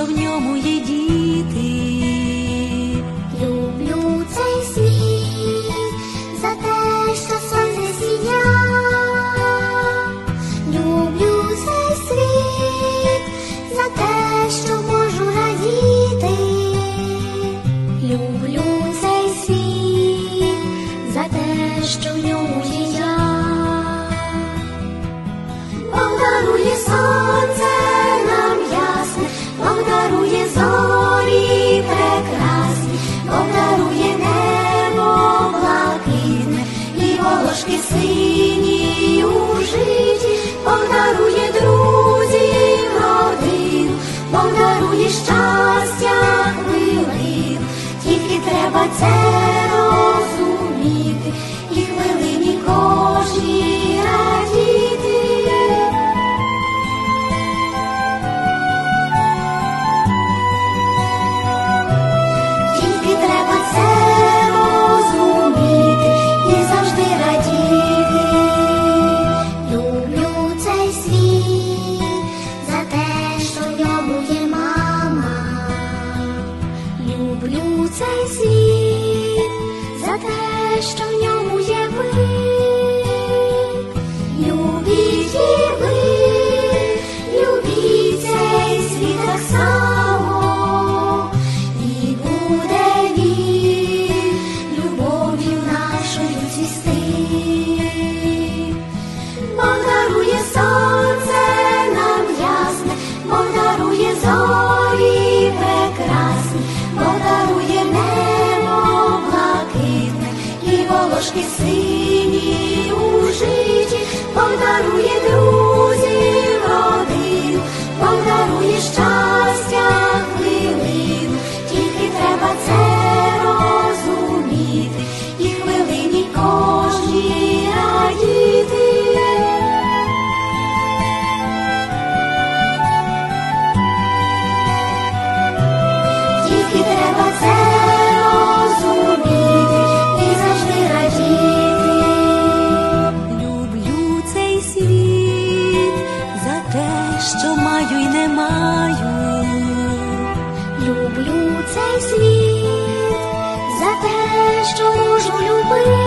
ньому є діти. Люблю цей світ за те, що сонце сія. Люблю цей світ за те, що можу радіти. Люблю цей світ за те, що в ньому є я. Бог дарує сонце Люблю цей світ за те, що в ньому є ви. esqueci. Що маю й не маю. Люблю цей світ за те, що можу любити.